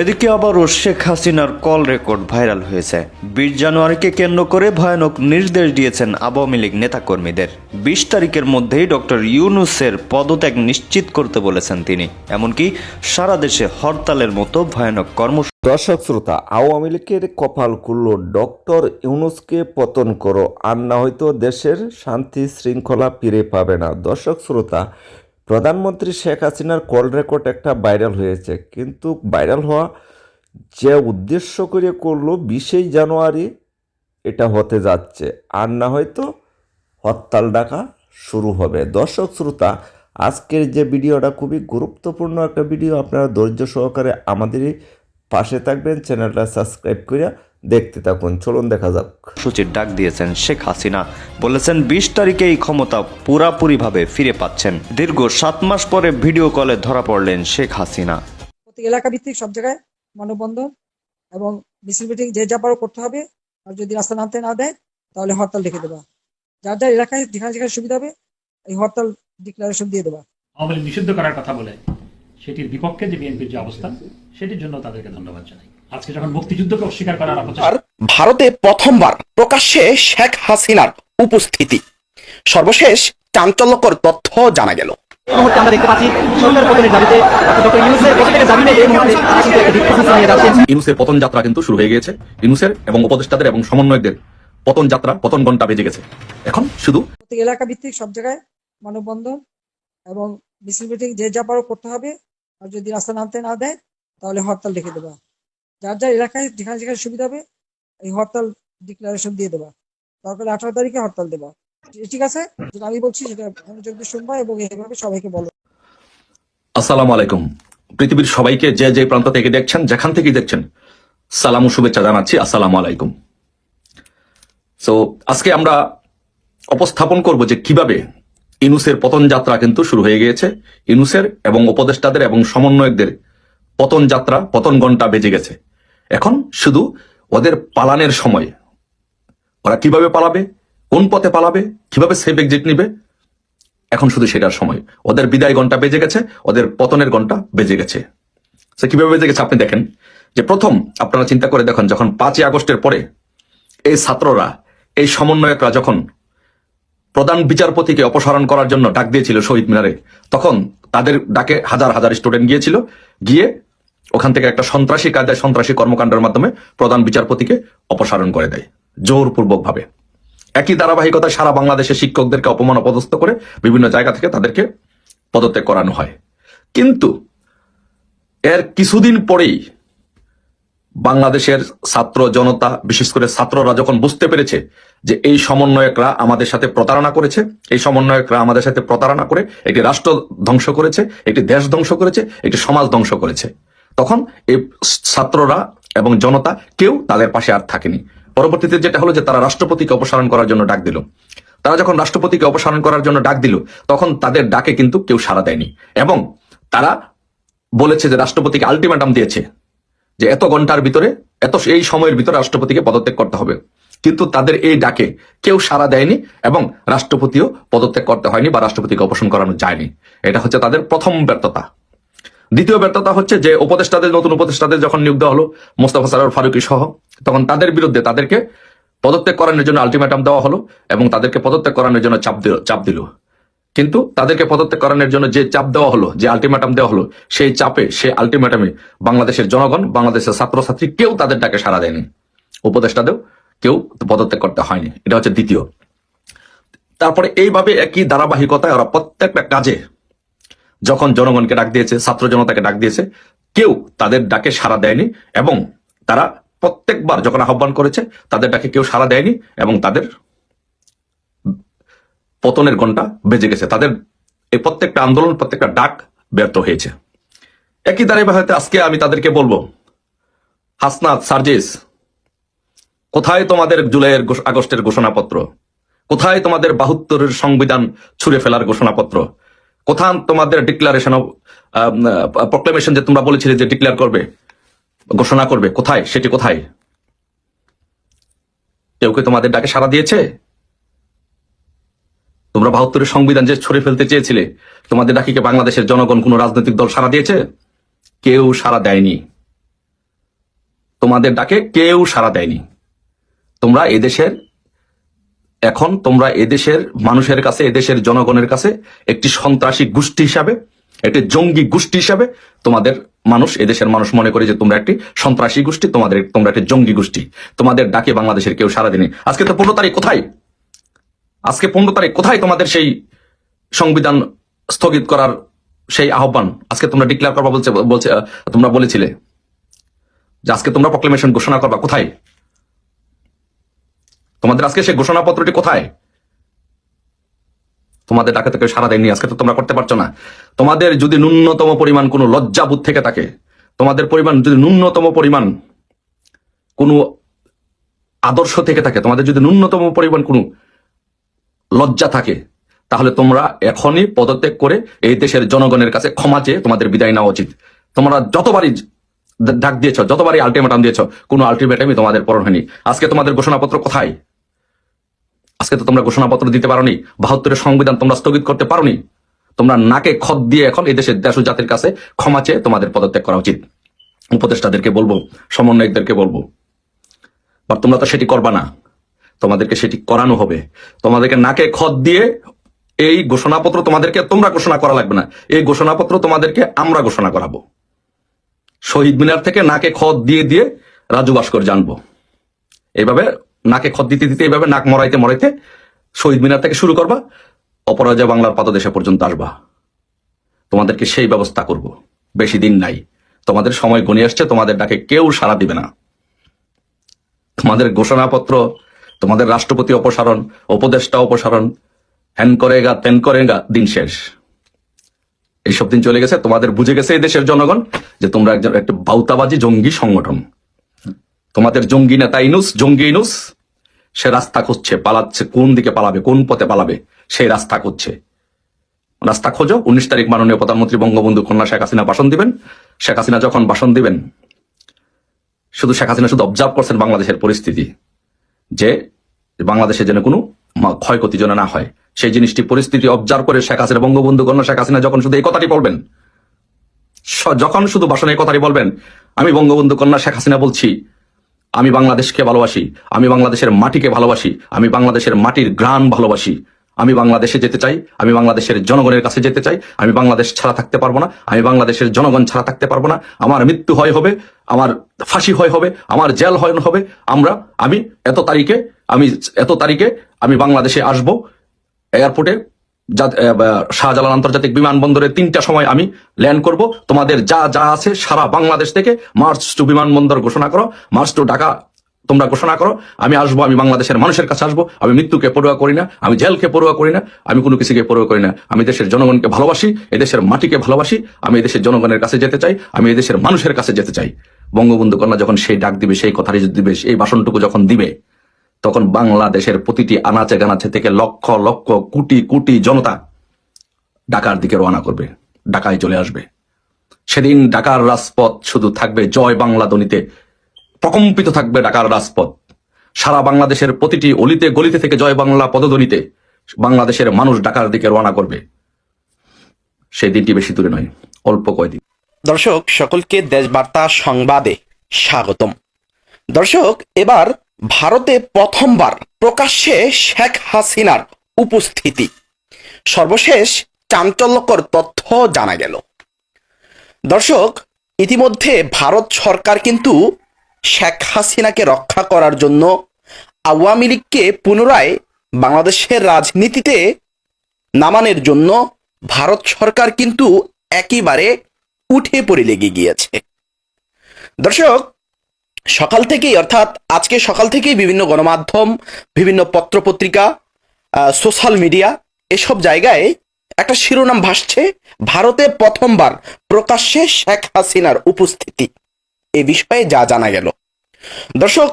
এদিকে আবারও শেখ হাসিনার কল রেকর্ড ভাইরাল হয়েছে। বিশ জানুয়ারিকে কেন্দ্র করে ভয়ানক নির্দেশ দিয়েছেন আওয়ামী লীগ নেতাকর্মীদের। বিশ তারিখের মধ্যেই ডক্টর ইউনুসের পদত্যাগ নিশ্চিত করতে বলেছেন তিনি। এমনকি সারা দেশে হরতালের মতো ভয়ানক কর্ম দর্শক শ্রোতা, আওয়ামী লীগের কপাল খুলল ডক্টর ইউনুসকে পতন করো, আর না হয়তো দেশের শান্তি শৃঙ্খলা ফিরে পাবে না। দর্শক শ্রোতা প্রধানমন্ত্রী শেখ হাসিনার কল রেকর্ড একটা ভাইরাল হয়েছে। কিন্তু ভাইরাল হওয়া যে উদ্দেশ্য করে করল বিশেই জানুয়ারি এটা হতে যাচ্ছে। আর না হয়তো হরতাল ডাকা শুরু হবে। দর্শক শ্রোতা, আজকের যে ভিডিওটা খুবই গুরুত্বপূর্ণ একটা ভিডিও, আপনারা ধৈর্য সহকারে আমাদেরই পাশে থাকবেন, চ্যানেলটা সাবস্ক্রাইব করে দেখতে থাকুন চলুন দেখা যাক। সূচির ডাক দিয়েছেন শেখ হাসিনা। বলেছেন বিশ তারিখে এই ক্ষমতা পুরাপুরিভাবে ফিরে পাচ্ছেন। দীর্ঘ সাত মাস পরে ভিডিও কলে ধরা পড়লেন শেখ হাসিনা। এলাকা ভিত্তিক সব জায়গায় মানববন্ধন এবং মিছিল মিটিং যে যা পারো করতে হবে। আর যদি রাস্তা নামতে না দেয় তাহলে হরতাল ডেকে দেবা। যার যার এলাকায় যেখানে যেখানে সুবিধা হবে এই হরতাল ডিক্লারেশন দিয়ে দেবা। আওয়ামী নিষিদ্ধ করার কথা বলে সেটির বিপক্ষে যে বিএনপির যে অবস্থান সেটির জন্য তাদেরকে ধন্যবাদ জানাই। আজকে যখন মুক্তিযুদ্ধকে অস্বীকার করার আর ভারতে প্রথমবার প্রকাশ্যে শেখ হাসিনার উপস্থিতি। সর্বশেষ চাঞ্চল্যকর তথ্য জানা গেল। মুহূর্তে আমরা দেখতে পাচ্ছি সরকার পতনের দাবিতে ডক্টর ইউনুসের পদত্যাগের দাবিতে এই মুহূর্তে কিন্তু একটা বিক্ষোভ চালিয়ে যাচ্ছেন। ইনুসের পতন যাত্রা কিন্তু শুরু হয়ে গিয়েছে। ইনুসের এবং উপদেষ্টাদের এবং সমন্বয়কদের পতন যাত্রা পতন ঘণ্টা বেজে গেছে। এখন শুধু প্রত্যেক এলাকা ভিত্তিক সব জায়গায় মানববন্ধন এবং মিছিল মিটিং যে যা পারো করতে হবে। আর যদি রাস্তা নামতে না দেয় তাহলে হরতাল ডেকে দেবা। যার যার এলাকায় যেখানে যেখানে সুবিধা হবে, এই হরতাল ডিক্লারেশন দিয়ে দেবা। দরকার আঠারো তারিখে হরতাল দেবা। ঠিক আছে? আমি বলছি সেটা মনোযোগ দিয়ে শুনবা এবং এইভাবে সবাইকে বলো। আসসালামু আলাইকুম। পৃথিবীর সবাইকে যে যে প্রান্ত থেকে দেখছেন, যেখান থেকেই দেখছেন, সালাম ও শুভেচ্ছা জানাচ্ছি। আসসালামু আলাইকুম। সো আজকে আমরা উপস্থাপন করব যে কীভাবে ইনুসের পতন যাত্রা কিন্তু শুরু হয়ে গিয়েছে। ইনুসের এবং উপদেষ্টাদের এবং সমন্বয়কদের পতন যাত্রা, পতন ঘণ্টা বেজে গেছে। এখন শুধু ওদের পালানের সময়। ওরা কীভাবে পালাবে, কোন পথে পালাবে, কীভাবে সেফ এক্সিট নিবে, এখন শুধু সেটার সময়। ওদের বিদায় ঘণ্টা বেজে গেছে, ওদের পতনের ঘণ্টা বেজে গেছে। সে কীভাবে বেজে গেছে আপনি দেখেন। যে প্রথম আপনারা চিন্তা করে দেখেন, যখন পাঁচই আগস্টের পরে এই ছাত্ররা, এই সমন্বয়করা যখন প্রধান বিচারপতিকে অপসারণ করার জন্য ডাক দিয়েছিল শহীদ মিনারে, তখন তাদের ডাকে হাজার হাজার স্টুডেন্ট গিয়েছিল। গিয়ে ওখান থেকে একটা সন্ত্রাসী কায়দায় সন্ত্রাসী কর্মকাণ্ডের মাধ্যমে প্রধান বিচারপতিকে অপসারণ করে দেয় জোরপূর্বক ভাবে একই ধারাবাহিকতা সারা বাংলাদেশের শিক্ষকদেরকে অপমান অপদস্থ করে বিভিন্ন জায়গা থেকে তাদেরকে পদত্যাগ করানো হয়। কিন্তু এর কিছুদিন পরেই বাংলাদেশের ছাত্র জনতা, বিশেষ করে ছাত্ররা যখন বুঝতে পেরেছে যে এই সমন্বয়করা আমাদের সাথে প্রতারণা করেছে, এই সমন্বয়করা আমাদের সাথে প্রতারণা করে একটি রাষ্ট্র ধ্বংস করেছে, একটি দেশ ধ্বংস করেছে, একটি সমাজ ধ্বংস করেছে তখন এই ছাত্ররা এবং জনতা কেউ তাদের পাশে আর থাকেনি। পরবর্তীতে যেটা হলো যে তারা রাষ্ট্রপতিকে অপসারণ করার জন্য ডাক দিল। তারা যখন রাষ্ট্রপতিকে অপসারণ করার জন্য ডাক দিল, তখন তাদের ডাকে কিন্তু কেউ সাড়া দেয়নি। এবং তারা বলেছে যে রাষ্ট্রপতিকে আলটিমেটাম দিয়েছে যে এত ঘণ্টার ভিতরে, এত এই সময়ের ভিতরে রাষ্ট্রপতিকে পদত্যাগ করতে হবে। কিন্তু তাদের এই ডাকে কেউ সাড়া দেয়নি এবং রাষ্ট্রপতিও পদত্যাগ করতে হয়নি বা রাষ্ট্রপতিকে অপসারণ করানো যায়নি। এটা হচ্ছে তাদের প্রথম ব্যর্থতা। দ্বিতীয় ব্যর্থতা হচ্ছে যে উপদেষ্টাদের, নতুন উপদেষ্টাদের যখন নিয়োগ দেওয়া হলো, মোস্তাফা সারার, ফারুকি সহ, তখন তাদের বিরুদ্ধে তাদেরকে পদত্যাগ করানোর জন্য আলটিমেটাম দেওয়া হলো এবং তাদেরকে পদত্যাগ করানোর জন্য চাপ দিল চাপ দিল। কিন্তু তাদেরকে পদত্যাগ করানোর জন্য যে চাপ দেওয়া হলো, যে আলটিমেটাম দেওয়া হলো, সেই চাপে সেই আলটিমেটামে বাংলাদেশের জনগণ, বাংলাদেশের ছাত্রছাত্রী কেউ তাদের ডাকে সাড়া দেয়নি। উপদেষ্টাদেও কেউ পদত্যাগ করতে হয়নি। এটা হচ্ছে দ্বিতীয়। তারপরে এইভাবে একই ধারাবাহিকতায় ওরা প্রত্যেকটা কাজে যখন জনগণকে ডাক দিয়েছে, ছাত্র জনতাকে ডাক দিয়েছে, কেউ তাদের ডাকে সাড়া দেয়নি এবং তারা প্রত্যেকবার যখন আহ্বান করেছে, তাদের ডাকে কেউ সাড়া দেয়নি এবং তাদের পতনের ঘণ্টা বেজে গেছে। তাদের এই প্রত্যেকটা আন্দোলন, প্রত্যেকটা ডাক ব্যর্থ হয়েছে। একই ধারাবাহিকতায় আজকে আমি তাদেরকে বলব, হাসনাত সার্জিস, কোথায় তোমাদের জুলাইয়ের আগস্টের ঘোষণাপত্র? কোথায় তোমাদের বাহাত্তরের সংবিধান ছুঁড়ে ফেলার ঘোষণাপত্র? কোথায় তোমাদের ডিক্লারেশন প্রক্লেমেশন যে তোমরা বলেছিলে যে ডিক্লেয়ার করবে, ঘোষণা করবে, কোথায়? সেটি কোথায়? কেউ কি তোমাদের ডাকে সাড়া দিয়েছে? তোমরা বাহাত্তরের সংবিধান যে ছড়ে ফেলতে চেয়েছিলে, তোমাদের ডাকিকে বাংলাদেশের জনগণ কোন রাজনৈতিক দল সাড়া দিয়েছে? কেউ সাড়া দেয়নি। তোমাদের ডাকে কেউ সাড়া দেয়নি। তোমরা এদেশের এখন তোমরা এদেশের মানুষের কাছে, এদেশের জনগণের কাছে একটি সন্ত্রাসী গোষ্ঠী হিসাবে, একটি জঙ্গি গোষ্ঠী হিসাবে তোমাদের মানুষ, এদেশের মানুষ মনে করে যে তোমরা একটি সন্ত্রাসী গোষ্ঠী, তোমাদের তোমরা একটি জঙ্গি গোষ্ঠী। তোমাদের ডাকে বাংলাদেশের কেউ সারা দেয়নি। আজকে তো পনেরো তারিখ, কোথায়? আজকে পনেরো তারিখ, কোথায় তোমাদের সেই সংবিধান স্থগিত করার সেই আহ্বান? আজকে তোমরা ডিক্লেয়ার করবা বলছে বলছে তোমরা বলেছিলে যে আজকে তোমরা প্রক্লেমেশন ঘোষণা করবা। কোথায়? তোমাদের আজকে সেই ঘোষণাপত্রটি কোথায়? তোমাদের ডাকে কেউ সারা দেয়নি, আজকে তো তোমরা করতে পারছ না। তোমাদের যদি ন্যূনতম পরিমাণ কোনো লজ্জাবোধ থেকে থাকে, তোমাদের পরিমাণ যদি ন্যূনতম পরিমাণ কোনো আদর্শ থেকে থাকে, তোমাদের যদি ন্যূনতম পরিমাণ কোনো লজ্জা থাকে, তাহলে তোমরা এখনই পদত্যাগ করে এই দেশের জনগণের কাছে ক্ষমা চেয়ে তোমাদের বিদায় নেওয়া উচিত। তোমরা যতবারই ডাক দিয়েছ, যতবারই আলটিমেটাম দিয়েছ, কোনো আলটিমেটামই তোমাদের পূরণ হয়নি। আজকে তোমাদের ঘোষণাপত্র কোথায়? আজকে তো তোমরা ঘোষণাপত্র দিতে পারোনি, বাহাত্তরের সংবিধান তোমরা স্থগিত করতে পারোনি। তোমরা নাকে খত দিয়ে এখন এই দেশের দেশ জাতির কাছে ক্ষমা চেয়ে তোমাদের পদত্যাগ করা উচিত। উপদেষ্টাদেরকে বলব, সমন্বয়কদেরকে বলব বা তোমরা তো সেটি করবা না। তোমাদেরকে সেটি করানো হবে। তোমাদেরকে নাকে খত দিয়ে এই ঘোষণাপত্র তোমাদেরকে, তোমরা ঘোষণা করা লাগবে না। এই ঘোষণাপত্র তোমাদেরকে আমরা ঘোষণা করাবো। শহীদ মিনার থেকে নাকে খত দিয়ে দিয়ে রাজু ভাস্কর জানব। এইভাবে নাকে খত দিতে দিতে এইভাবে নাক মরাইতে মরাইতে শহীদ মিনার থেকে শুরু করবা, অপরাজয় বাংলার পাদদেশে পর্যন্ত আসবা। তোমাদেরকে সেই ব্যবস্থা করব। বেশি দিন নাই। তোমাদের সময় গণিয়ে আসছে, তোমাদের ডাকে কেউ সাড়া দিবে না। তোমাদের ঘোষণাপত্র, তোমাদের রাষ্ট্রপতি অপসারণ, উপদেষ্টা অপসারণ হ্যান করেগা, তেন করেগা, দিন শেষ। এইসব দিন চলে গেছে। তোমাদের বুঝে গেছে এই দেশের জনগণ যে তোমরা একজন একটা বাউতাবাজি জঙ্গি সংগঠন। তোমাদের জঙ্গি নেতা ইনুস, জঙ্গি ইনুস, সে রাস্তা খুঁজছে, পালাচ্ছে, কোন দিকে পালাবে, কোন পথে পালাবে, সেই রাস্তা খুঁজছে। রাস্তা খোঁজো, উনিশ তারিখ মাননীয় প্রধানমন্ত্রী বঙ্গবন্ধু কন্যা শেখ হাসিনা ভাষণ দিবেন। শেখ হাসিনা যখন ভাষণ দিবেন, শুধু শেখ হাসিনা শুধু অবজার্ভ করছেন বাংলাদেশের পরিস্থিতি, যে বাংলাদেশে যেন কোনো ক্ষয়ক্ষতি যেন না হয়, সেই জিনিসটি পরিস্থিতি অবজার্ভ করে শেখ হাসিনা, বঙ্গবন্ধু কন্যা শেখ হাসিনা যখন শুধু এই কথাটি বলবেন যখন শুধু ভাষণে এই কথাটি বলবেন, আমি বঙ্গবন্ধু কন্যা শেখ হাসিনা বলছি আমি বাংলাদেশকে ভালোবাসি, আমি বাংলাদেশের মাটিকে ভালোবাসি, আমি বাংলাদেশের মাটির গ্রাম ভালোবাসি। আমি বাংলাদেশে যেতে চাই, আমি বাংলাদেশের জনগণের কাছে যেতে চাই, আমি বাংলাদেশ ছাড়া থাকতে পারব না, আমি বাংলাদেশের জনগণ ছাড়া থাকতে পারব না, আমার মৃত্যু হয় হবে, আমার ফাঁসি হয় হবে, আমার জেল হয় হবে, আমরা, আমি এত তারিখে, আমি এত তারিখে আমি বাংলাদেশে আসব এয়ারপোর্টে শাহজালাল আন্তর্জাতিক বিমানবন্দরে তিনটা সময় আমি ল্যান্ড করব। তোমাদের যা যা আছে সারা বাংলাদেশ থেকে মার্চ টু বিমানবন্দর ঘোষণা করো, মার্চ টু ঢাকা তোমরা ঘোষণা করো। আমি আসব, আমি বাংলাদেশের মানুষের কাছে আসব, আমি মৃত্যুকে পড়ুয়া করি না, আমি জেলকে পড়ুয়া করি না, আমি কোনো কিছুকে পড়ুয়া করি না। আমি দেশের জনগণকে ভালোবাসি, এদেশের মাটিকে ভালোবাসি, আমি এদেশের জনগণের কাছে যেতে চাই, আমি এদেশের মানুষের কাছে যেতে চাই। বঙ্গবন্ধু কন্যা যখন সেই ডাক দিবে, সেই কথাটি দিবে, সেই ভাষণটুকু যখন দিবে তখন বাংলাদেশের প্রতিটি আনাচে গানাচে থেকে লক্ষ লক্ষ, কোটি কোটি জনতা ঢাকার দিকে রওনা করবে, ঢাকায় চলে আসবে। সেদিন ঢাকার রাজপথ শুধু থাকবে জয় বাংলা ধ্বনিতে, প্রকম্পিত থাকবে ঢাকার রাজপথ। সারা বাংলাদেশের প্রতিটি অলিতে গলিতে থেকে জয় বাংলা পদধ্বনিতে বাংলাদেশের মানুষ ঢাকার দিকে রওনা করবে। সেই দিনটি বেশি দূরে নয়, অল্প কয়দিন দর্শক, সকলকে দেশবার্তা সংবাদে স্বাগতম। দর্শক, এবার ভারতে প্রথমবার প্রকাশ্যে শেখ হাসিনার উপস্থিতি। সর্বশেষ চাঞ্চল্যকর তথ্য জানা গেল। দর্শক, ইতিমধ্যে ভারত সরকার কিন্তু শেখ হাসিনাকে রক্ষা করার জন্য আওয়ামী লীগকে পুনরায় বাংলাদেশের রাজনীতিতে নামানোর জন্য ভারত সরকার কিন্তু একেবারে উঠে পড়ে লেগে গিয়েছে। দর্শক সকাল থেকেই, অর্থাৎ আজকে সকাল থেকেই বিভিন্ন গণমাধ্যম, বিভিন্ন পত্রপত্রিকা সোশ্যাল মিডিয়া এসব জায়গায় একটা শিরোনাম ভাসছে, ভারতে প্রথমবার প্রকাশ্যে শেখ হাসিনার উপস্থিতি। এ বিষয়ে যা জানা গেল। দর্শক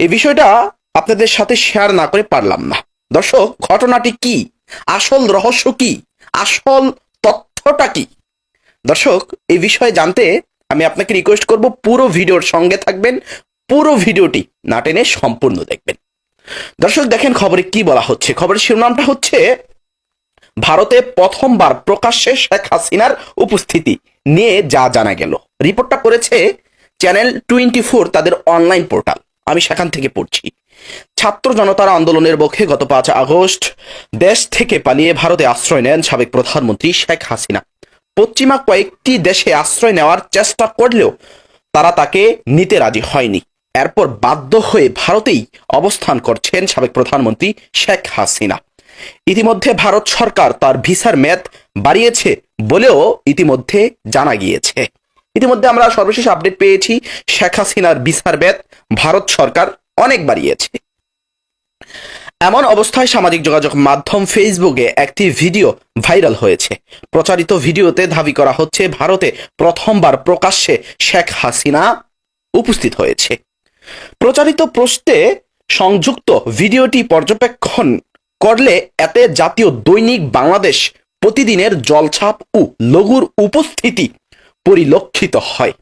এই বিষয়টা আপনাদের সাথে শেয়ার না করে পারলাম না। দর্শক, ঘটনাটি কি? আসল রহস্য কি? আসল তথ্যটা কি? দর্শক এই বিষয়ে জানতে আমি আপনাকে রিকোয়েস্ট করব পুরো ভিডিওর সঙ্গে থাকবেন, পুরো ভিডিওটি না টেনে সম্পূর্ণ দেখবেন। দর্শক, দেখেন খবরে কি বলা হচ্ছে? খবরের শিরোনামটা হচ্ছে, ভারতে প্রথমবার প্রকাশ্যে শেখ হাসিনার উপস্থিতি নিয়ে যা জানা গেল। রিপোর্টটা করেছে চ্যানেল টোয়েন্টি ফোর, তাদের অনলাইন পোর্টাল আমি সেখান থেকে পড়ছি। ছাত্র জনতার আন্দোলনের পক্ষে গত পাঁচ আগস্ট দেশ থেকে পালিয়ে ভারতে আশ্রয় নেন সাবেক প্রধানমন্ত্রী শেখ হাসিনা। পশ্চিমা কয়েকটি দেশে আশ্রয় নেওয়ার চেষ্টা করলেও তারা তাকে নিতে রাজি হয়নি। এরপর বাধ্য হয়ে ভারতেই অবস্থান করছেন সাবেক প্রধানমন্ত্রী শেখ হাসিনা। ইতিমধ্যে ভারত সরকার তার ভিসার মেয়াদ বাড়িয়েছে বলেও ইতিমধ্যে জানা গিয়েছে। ইতিমধ্যে আমরা সর্বশেষ আপডেট পেয়েছি, শেখ হাসিনার ভিসার মেয়াদ ভারত সরকার অনেক বাড়িয়েছে। এমন অবস্থায় সামাজিক যোগাযোগ মাধ্যম ফেসবুকে একটি ভিডিও ভাইরাল হয়েছে। প্রচারিত ভিডিওতে দাবি করা হচ্ছে, ভারতে প্রথমবার প্রকাশ্যে শেখ হাসিনা উপস্থিত হয়েছে। প্রচারিত প্রশ্নে সংযুক্ত ভিডিওটি পর্যবেক্ষণ করলে এতে জাতীয় দৈনিক বাংলাদেশ প্রতিদিনের জলছাপ ও লঘুর উপস্থিতি পরিলক্ষিত হয়।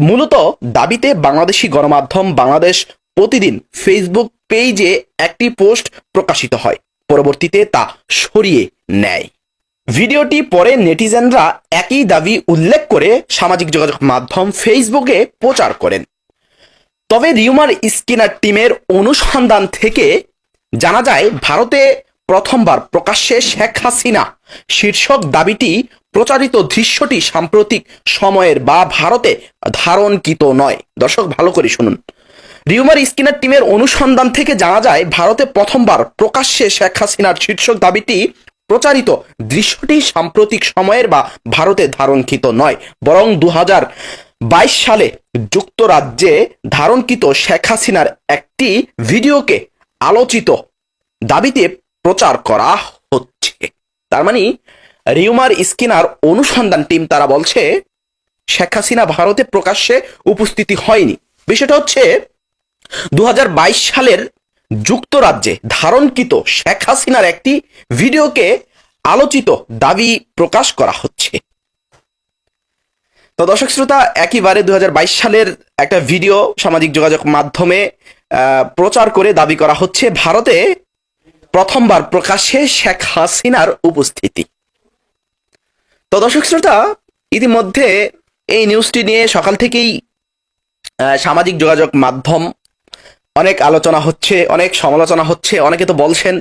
মূলত দাবিতে বাংলাদেশি গণমাধ্যম বাংলাদেশ প্রতিদিন ফেসবুক পেজে একটি পোস্ট প্রকাশিত হয়। পরবর্তীতে তা সরিয়ে নেয়। ভিডিওটি পরে নেটিজেনরা একই দাবি উল্লেখ করে সামাজিক যোগাযোগ মাধ্যম ফেসবুকে প্রচার করেন। তবে রিউমার স্কিনার টিমের অনুসন্ধান থেকে জানা যায়, ভারতে প্রথমবার প্রকাশ্যে শেখ হাসিনা শীর্ষক দাবিটি প্রচারিত দৃশ্যটি সাম্প্রতিক সময়ের বা ভারতে ধারণকৃত নয়। দর্শক, ভালো করে শুনুন। রিউমার স্কিনার টিমের অনুসন্ধান থেকে জানা যায়, ভারতে প্রথমবার প্রকাশ্যে শেখ হাসিনার শীর্ষক দাবিটি প্রচারিত দৃশ্যটি সাম্প্রতিক সময়ের বা ভারতে ধারণকৃত নয়, বরং দু বাইশ সালে যুক্তরাজ্যে ধারণকৃত শেখ হাসিনার একটি ভিডিওকে আলোচিত দাবিতে প্রচার করা হচ্ছে। তার মানে রিউমার স্কিনার অনুসন্ধান টিম তারা বলছে, শেখ হাসিনা ভারতে প্রকাশ্যে উপস্থিতি হয়নি। বিষয়টা হচ্ছে দু হাজার বাইশ সালের যুক্তরাজ্যে ধারণকৃত শেখ হাসিনার একটি ভিডিওকে আলোচিত দাবি প্রকাশ করা হচ্ছে। তো দর্শক শ্রোতা একইবারে দু হাজার বাইশ সালের একটা ভিডিও সামাজিক যোগাযোগ মাধ্যমে প্রচার করে দাবি করা হচ্ছে ভারতে প্রথমবার প্রকাশ্যে শেখ হাসিনার উপস্থিতি। তো দর্শক শ্রোতা, ইতিমধ্যে এই নিউজটি নিয়ে সকাল থেকেই সামাজিক যোগাযোগ মাধ্যম অনেক আলোচনা হচ্ছে, অনেক সমালোচনা হচ্ছে। অনেকে তো বলছেন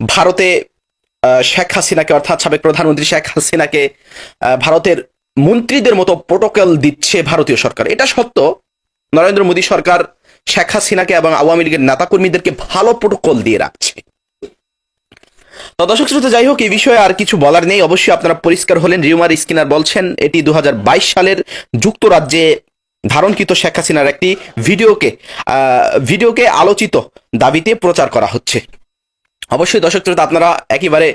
ভারতে শেখ হাসিনাকে, অর্থাৎ সাবেক প্রধানমন্ত্রী শেখ হাসিনাকে ভারতের মন্ত্রীদের মতো প্রোটোকল দিচ্ছে ভারতীয় সরকার। এটা সত্য, নরেন্দ্র মোদী সরকার শেখ হাসিনাকে এবং আওয়ামী লীগের নেতাকর্মীদেরকে ভালো প্রোটোকল দিয়ে রাখছে। তো দর্শক শ্রোতা, যাই হোক, এই বিষয়ে আর কিছু বলার নেই। অবশ্যই আপনারা পরিষ্কার হলেন। রিউমার স্কিনার বলছেন, এটি দু হাজার বাইশ সালের যুক্তরাজ্যে ধারণকৃত শেখ হাসিনার একটি ভিডিওকে ভিডিওকে আলোচিত দাবিতে প্রচার করা হচ্ছে। অবশ্যই দর্শক শ্রোতা, আপনারা একেবারে